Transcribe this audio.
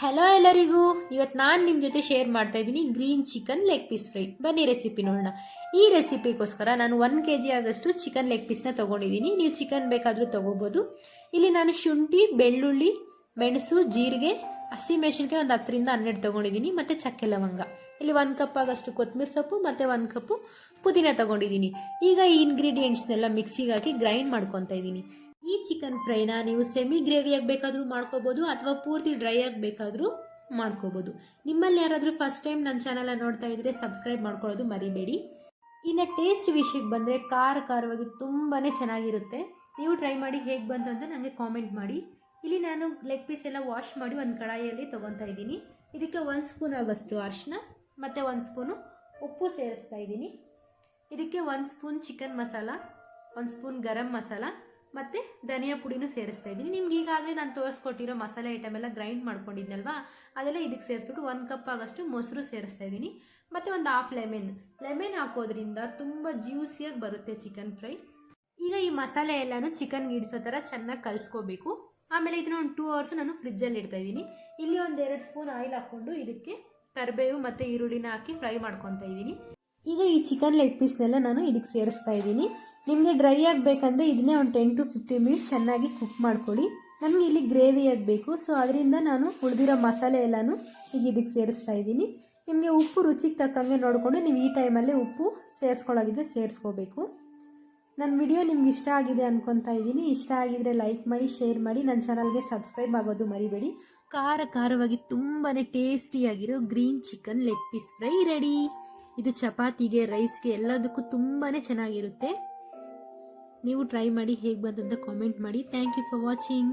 Hello ಎಲ್ಲರಿಗೂ. ಇವತ್ತು ನಾನು ನಿಮ್ಮ ಜೊತೆ ಶೇರ್ ಮಾಡ್ತಾ ಇದ್ದೀನಿ green chicken leg piece fry ಬನ್ನಿ ರೆಸಿಪಿ ನೋಡೋಣ. ಈ ರೆಸಿಪಿಗೋಸ್ಕರ ನಾನು ಒನ್ ಕೆ ಜಿ ಆಗಷ್ಟು ಚಿಕನ್ ಲೆಗ್ ಪೀಸ್ನ ತೊಗೊಂಡಿದ್ದೀನಿ. ನೀವು ಚಿಕನ್ ಬೇಕಾದರೂ ತೊಗೋಬೋದು. ಇಲ್ಲಿ ನಾನು ಶುಂಠಿ, ಬೆಳ್ಳುಳ್ಳಿ, ಮೆಣಸು, ಜೀರಿಗೆ ಹಸಿಮೆಣಸಿನ್ಕಾಯಿ ಒಂದು ಹತ್ತರಿಂದ ಹನ್ನೆರಡು ತೊಗೊಂಡಿದ್ದೀನಿ ಮತ್ತು ಚಕ್ಕೆ ಲವಂಗ. ಇಲ್ಲಿ ಒಂದು ಕಪ್ ಆಗಷ್ಟು ಕೊತ್ತಂಬರಿ ಸೊಪ್ಪು, ಮತ್ತು ಒಂದು ಕಪ್ಪು ಪುದೀನ ತೊಗೊಂಡಿದ್ದೀನಿ ಈಗ ಈ ಇಂಗ್ರೀಡಿಯೆಂಟ್ಸ್ನೆಲ್ಲ ಮಿಕ್ಸಿಗೆ ಹಾಕಿ ಗ್ರೈಂಡ್ ಮಾಡ್ಕೊತಾ ಇದ್ದೀನಿ ಈ ಚಿಕನ್ ಫ್ರೈನ ನೀವು ಸೆಮಿ ಗ್ರೇವಿಯಾಗಿ ಬೇಕಾದರೂ ಮಾಡ್ಕೋಬೋದು, ಅಥವಾ ಪೂರ್ತಿ ಡ್ರೈ ಆಗಿ ಬೇಕಾದರೂ ಮಾಡ್ಕೋಬೋದು. ನಿಮ್ಮಲ್ಲಿ ಯಾರಾದರೂ ಫಸ್ಟ್ ಟೈಮ್ ನನ್ನ ಚಾನಲ್ನ ನೋಡ್ತಾ ಇದ್ದರೆ ಸಬ್ಸ್ಕ್ರೈಬ್ ಮಾಡ್ಕೊಳ್ಳೋದು ಮರಿಬೇಡಿ. ಇನ್ನು ಟೇಸ್ಟ್ ವಿಷಯಕ್ಕೆ ಬಂದರೆ ಖಾರ ಖಾರವಾಗಿ ತುಂಬಾ ಚೆನ್ನಾಗಿರುತ್ತೆ. ನೀವು ಟ್ರೈ ಮಾಡಿ ಹೇಗೆ ಬಂತು ಅಂತ ನನಗೆ ಕಾಮೆಂಟ್ ಮಾಡಿ. ಇಲ್ಲಿ ನಾನು ಲೆಗ್ ಪೀಸ್ ಎಲ್ಲ ವಾಶ್ ಮಾಡಿ ಒಂದು ಕಡಾಯಿಯಲ್ಲಿ ತೊಗೊತಾ ಇದ್ದೀನಿ. ಇದಕ್ಕೆ ಒಂದು ಸ್ಪೂನ್ ಆಗೋಷ್ಟು ಅರಿಶಿನ, ಮತ್ತು ಒಂದು ಸ್ಪೂನು ಉಪ್ಪು ಸೇರಿಸ್ತಾ ಇದ್ದೀನಿ. ಇದಕ್ಕೆ ಒಂದು ಸ್ಪೂನ್ ಚಿಕನ್ ಮಸಾಲ ಒಂದು ಸ್ಪೂನ್ ಗರಂ ಮಸಾಲ ಮತ್ತು ಧನಿಯಾ ಪುಡಿನೂ ಸೇರಿಸ್ತಾ ಇದ್ದೀನಿ. ನಿಮ್ಗೆ ಈಗಾಗಲೇ ನಾನು ತೋರಿಸ್ಕೊಟ್ಟಿರೋ ಮಸಾಲೆ ಐಟಮ್ ಎಲ್ಲ ಗ್ರೈಂಡ್ ಮಾಡ್ಕೊಂಡಿದ್ನಲ್ವಾ? ಅದೆಲ್ಲ ಇದಕ್ಕೆ ಸೇರಿಸ್ಬಿಟ್ಟು ಒಂದು ಕಪ್ ಆಗಷ್ಟು ಮೊಸರು ಸೇರಿಸ್ತಾ ಇದ್ದೀನಿ. ಮತ್ತು ಒಂದು ಹಾಫ್ ಲೆಮೆನ್ ಲೆಮೆನ್ ಹಾಕೋದ್ರಿಂದ ತುಂಬ ಜ್ಯೂಸಿಯಾಗಿ ಬರುತ್ತೆ ಚಿಕನ್ ಫ್ರೈ ಈಗ ಈ ಮಸಾಲೆ ಎಲ್ಲನೂ ಚಿಕನ್ಗೆ ಇಡಿಸೋ ಥರ ಚೆನ್ನಾಗಿ ಕಲಿಸ್ಕೋಬೇಕು. ಆಮೇಲೆ ಇದನ್ನ ಒಂದು ಟೂ ಅವರ್ಸ್ ನಾನು ಫ್ರಿಜ್ಜಲ್ಲಿ ಇಡ್ತಾ ಇದ್ದೀನಿ. ಇಲ್ಲಿ ಒಂದು ಎರಡು ಸ್ಪೂನ್ ಆಯಿಲ್ ಹಾಕ್ಕೊಂಡು ಇದಕ್ಕೆ ಕರಿಬೇವು ಮತ್ತು ಈರುಳ್ಳಿನ ಹಾಕಿ ಫ್ರೈ ಮಾಡ್ಕೊತಾ ಇದ್ದೀನಿ. ಈಗ ಈ ಚಿಕನ್ ಲೆಗ್ ಪೀಸ್ನೆಲ್ಲ ನಾನು ಇದಕ್ಕೆ ಸೇರಿಸ್ತಾ ಇದ್ದೀನಿ. ನಿಮಗೆ ಡ್ರೈ ಆಗಬೇಕಂದ್ರೆ ಇದನ್ನೇ ಒಂದು ಟೆನ್ ಟು ಫಿಫ್ಟೀನ್ ಮಿನಿಟ್ಸ್ ಚೆನ್ನಾಗಿ ಕುಕ್ ಮಾಡ್ಕೊಳ್ಳಿ. ನನಗೆ ಇಲ್ಲಿ ಗ್ರೇವಿ ಆಗಬೇಕು. ಸೊ ಅದರಿಂದ ನಾನು ಉಳಿದಿರೋ ಮಸಾಲೆ ಎಲ್ಲನೂ ಈಗ ಇದಕ್ಕೆ ಸೇರಿಸ್ತಾ ಇದ್ದೀನಿ. ನಿಮಗೆ ಉಪ್ಪು ರುಚಿಗೆ ತಕ್ಕಂಗೆ ನೋಡಿಕೊಂಡು ನೀವು ಈ ಟೈಮಲ್ಲೇ ಉಪ್ಪು ಸೇರಿಸ್ಕೊಳ್ಳೋಗಿದ್ರೆ ಸೇರಿಸ್ಕೋಬೇಕು. ನನ್ನ ವಿಡಿಯೋ ನಿಮ್ಗೆ ಇಷ್ಟ ಆಗಿದೆ ಅನ್ಕೊತಾ ಇದ್ದೀನಿ. ಇಷ್ಟ ಆಗಿದ್ರೆ ಲೈಕ್ ಮಾಡಿ, ಶೇರ್ ಮಾಡಿ. ನನ್ನ ಚಾನಲ್ಗೆ ಸಬ್ಸ್ಕ್ರೈಬ್ ಆಗೋದು ಮರಿಬೇಡಿ. ಖಾರ ಖಾರವಾಗಿ ತುಂಬಾ ಟೇಸ್ಟಿಯಾಗಿರೋ green chicken leg piece fry ready. ಇದು ಚಪಾತಿಗೆ, ರೈಸ್ಗೆ ಎಲ್ಲದಕ್ಕೂ ತುಂಬಾ ಚೆನ್ನಾಗಿರುತ್ತೆ. ನೀವು ಟ್ರೈ ಮಾಡಿ ಹೇಗೆ ಬಂತು ಅಂತ ಕಾಮೆಂಟ್ ಮಾಡಿ. Thank you for watching